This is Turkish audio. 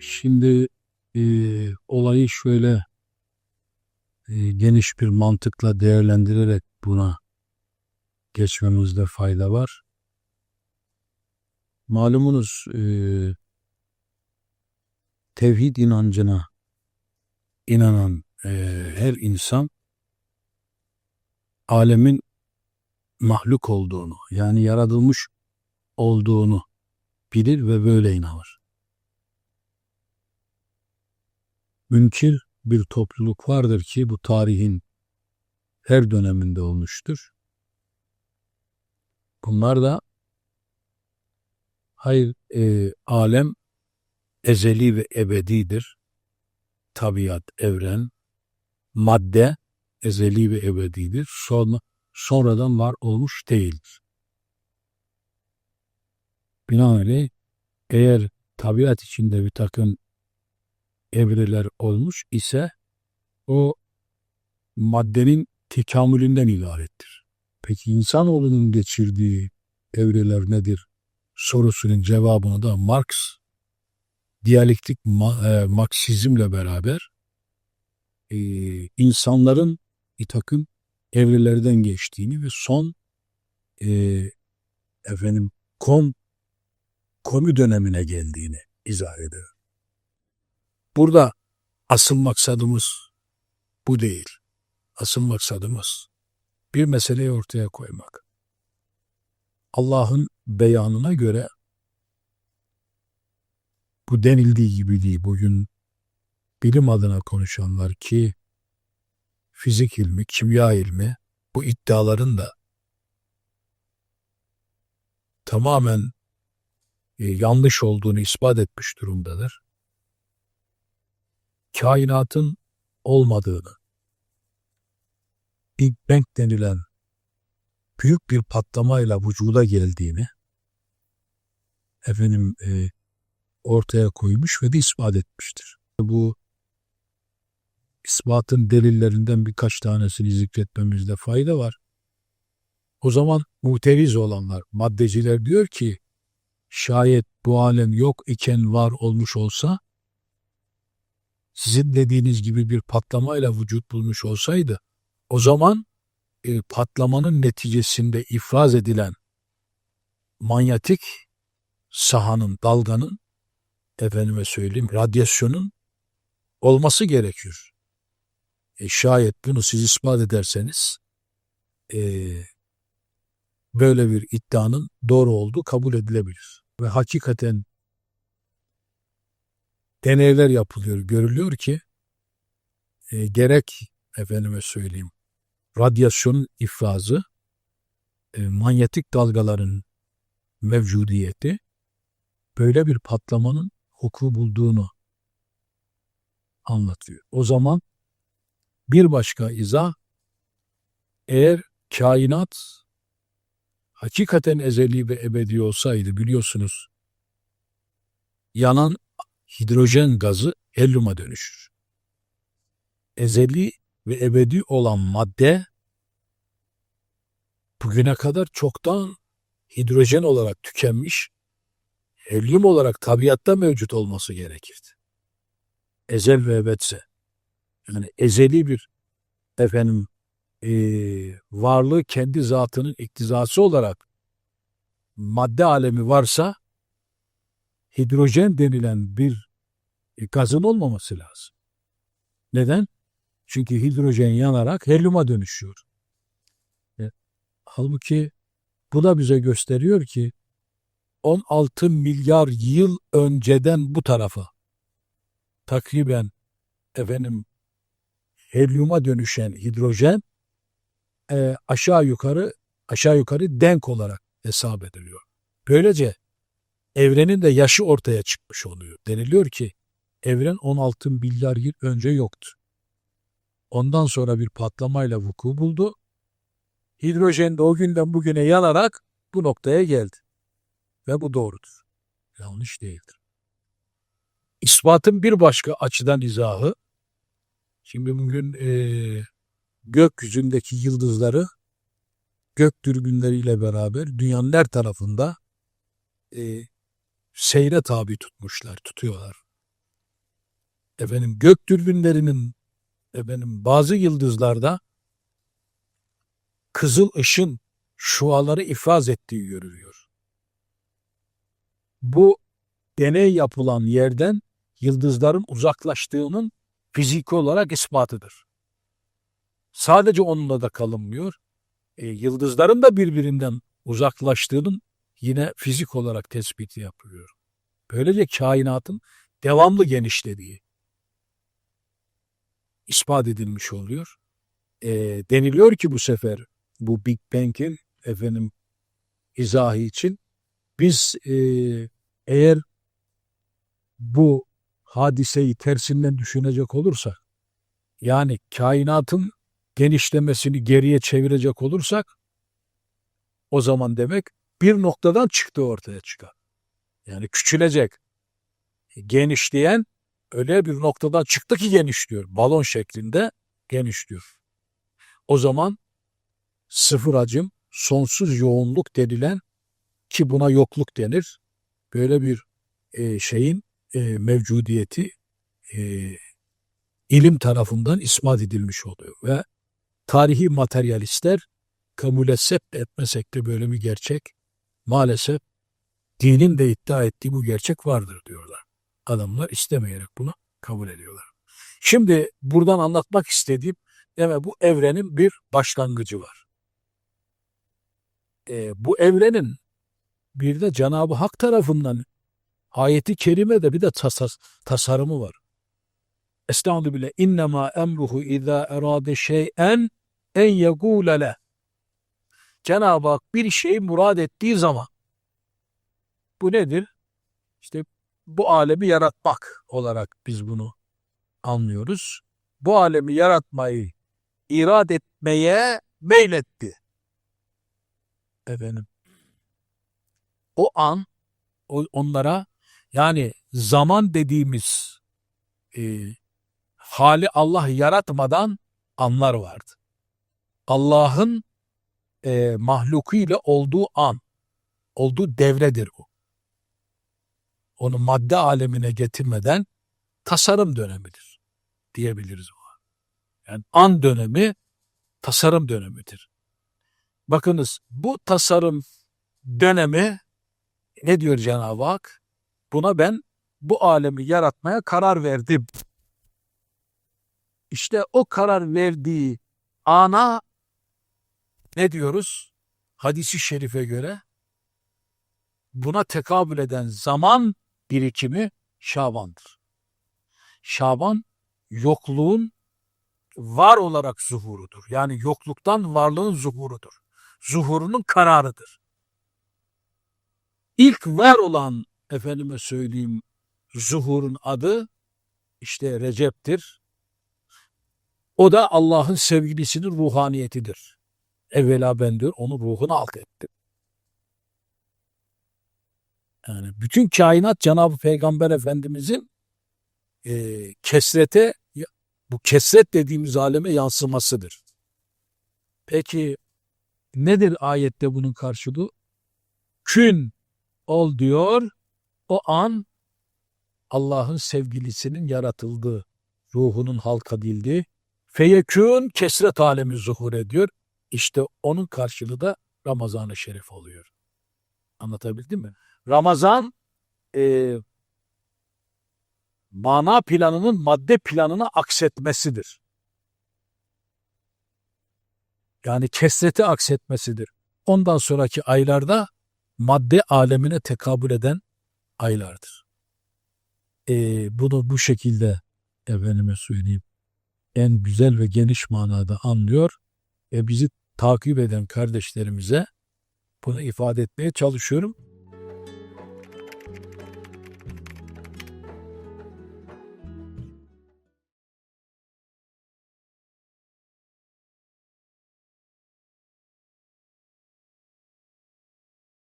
Şimdi e, olayı şöyle e, geniş bir mantıkla değerlendirerek buna geçmemizde fayda var. Malumunuz e, tevhid inancına inanan e, her insan alemin mahluk olduğunu yani yaratılmış olduğunu bilir ve böyle inanır. Münkir bir topluluk vardır ki bu tarihin her döneminde olmuştur. Bunlar da hayır e, alem ezeli ve ebedidir. Tabiat, evren, madde ezeli ve ebedidir. Sonra, sonradan var olmuş değildir. Binaenaleyh eğer tabiat içinde bir takım evreler olmuş ise o maddenin tekamülünden ibarettir. Peki insanoğlunun geçirdiği evreler nedir sorusunun cevabını da Marx diyalektik ma- e, Marksizmle beraber e, insanların bir evrelerden geçtiğini ve son e, efendim kom komi dönemine geldiğini izah ediyor. Burada asıl maksadımız bu değil. Asıl maksadımız bir meseleyi ortaya koymak. Allah'ın beyanına göre bu denildiği gibi değil. Bugün bilim adına konuşanlar ki fizik ilmi, kimya ilmi bu iddiaların da tamamen e, yanlış olduğunu ispat etmiş durumdadır. Kainatın olmadığını, Big Bang denilen büyük bir patlamayla vücuda geldiğini efendim e, ortaya koymuş ve de ispat etmiştir. Bu ispatın delillerinden birkaç tanesini zikretmemizde fayda var. O zaman muteviz olanlar, maddeciler diyor ki şayet bu alem yok iken var olmuş olsa sizin dediğiniz gibi bir patlamayla vücut bulmuş olsaydı o zaman e, patlamanın neticesinde ifraz edilen manyetik sahanın, dalganın efendime söyleyeyim radyasyonun olması gerekiyor. E, şayet bunu siz ispat ederseniz e, böyle bir iddianın doğru olduğu kabul edilebilir. Ve hakikaten deneyler yapılıyor, görülüyor ki e, gerek efendime söyleyeyim radyasyonun ifrazı, e, manyetik dalgaların mevcudiyeti böyle bir patlamanın huku bulduğunu anlatıyor. O zaman bir başka izah eğer kainat hakikaten ezeli ve ebedi olsaydı biliyorsunuz yanan hidrojen gazı helyuma dönüşür. Ezeli ve ebedi olan madde bugüne kadar çoktan hidrojen olarak tükenmiş, helyum olarak tabiatta mevcut olması gerekirdi. Ezel ve ebedse. Yani ezeli bir efendim e, varlığı kendi zatının iktizası olarak madde alemi varsa hidrojen denilen bir gazın olmaması lazım. Neden? Çünkü hidrojen yanarak helyuma dönüşüyor. E, halbuki bu da bize gösteriyor ki 16 milyar yıl önceden bu tarafa takriben efendim helyuma dönüşen hidrojen e, aşağı yukarı aşağı yukarı denk olarak hesap ediliyor. Böylece evrenin de yaşı ortaya çıkmış oluyor. Deniliyor ki evren 16 milyar yıl önce yoktu. Ondan sonra bir patlamayla vuku buldu. Hidrojen de o günden bugüne yanarak bu noktaya geldi. Ve bu doğrudur. Yanlış değildir. İspatın bir başka açıdan izahı, şimdi bugün e, gökyüzündeki yıldızları gök dürbünleriyle beraber dünyanın her tarafında e, seyre tabi tutmuşlar, tutuyorlar. efendim gök dürbünlerinin efendim bazı yıldızlarda kızıl ışın şuaları ifraz ettiği görülüyor. Bu deney yapılan yerden yıldızların uzaklaştığının fiziki olarak ispatıdır. Sadece onunla da kalınmıyor. E, yıldızların da birbirinden uzaklaştığının yine fizik olarak tespiti yapılıyor. Böylece kainatın devamlı genişlediği ispat edilmiş oluyor. E, deniliyor ki bu sefer bu Big Bang'in efendim izahı için biz e, eğer bu hadiseyi tersinden düşünecek olursak yani kainatın genişlemesini geriye çevirecek olursak o zaman demek bir noktadan çıktı ortaya çıkar. Yani küçülecek. Genişleyen öyle bir noktadan çıktı ki genişliyor. Balon şeklinde genişliyor. O zaman sıfır hacim, sonsuz yoğunluk denilen ki buna yokluk denir. Böyle bir e, şeyin e, mevcudiyeti e, ilim tarafından ispat edilmiş oluyor ve tarihi materyalistler kabul etsek etmesek de böyle bir gerçek maalesef dinin de iddia ettiği bu gerçek vardır diyorlar. Adamlar istemeyerek bunu kabul ediyorlar. Şimdi buradan anlatmak istediğim deme bu evrenin bir başlangıcı var. E, bu evrenin bir de Cenab-ı Hak tarafından ayeti kerimede bir de tasas, tasarımı var. Estağfurullah bile innema emruhu izâ erâde şey'en en yegûle le. Cenab-ı Hak bir şeyi murad ettiği zaman bu nedir? İşte bu alemi yaratmak olarak biz bunu anlıyoruz. Bu alemi yaratmayı irad etmeye meyletti. Efendim. O an onlara yani zaman dediğimiz e, hali Allah yaratmadan anlar vardı. Allah'ın e, mahluku ile olduğu an, olduğu devredir o. Onu madde alemine getirmeden tasarım dönemidir diyebiliriz o. Yani an dönemi tasarım dönemidir. Bakınız bu tasarım dönemi ne diyor Cenab-ı Hak? Buna ben bu alemi yaratmaya karar verdim. İşte o karar verdiği ana ne diyoruz? Hadisi şerife göre buna tekabül eden zaman birikimi Şaban'dır. Şaban yokluğun var olarak zuhurudur. Yani yokluktan varlığın zuhurudur. Zuhurunun kararıdır. İlk var olan efendime söyleyeyim zuhurun adı işte Recep'tir. O da Allah'ın sevgilisinin ruhaniyetidir. Evvela ben diyor onun ruhunu halk ettim. Yani bütün kainat Cenab-ı Peygamber Efendimizin e, kesrete bu kesret dediğimiz aleme yansımasıdır. Peki nedir ayette bunun karşılığı? Kün ol diyor. O an Allah'ın sevgilisinin yaratıldığı, ruhunun halka edildiği feyekün kesret alemi zuhur ediyor. İşte onun karşılığı da Ramazan-ı Şerif oluyor. Anlatabildim mi? Ramazan e, mana planının madde planına aksetmesidir. Yani kesreti aksetmesidir. Ondan sonraki aylarda madde alemine tekabül eden aylardır. E, bunu bu şekilde efendime söyleyeyim en güzel ve geniş manada anlıyor ve bizi takip eden kardeşlerimize bunu ifade etmeye çalışıyorum.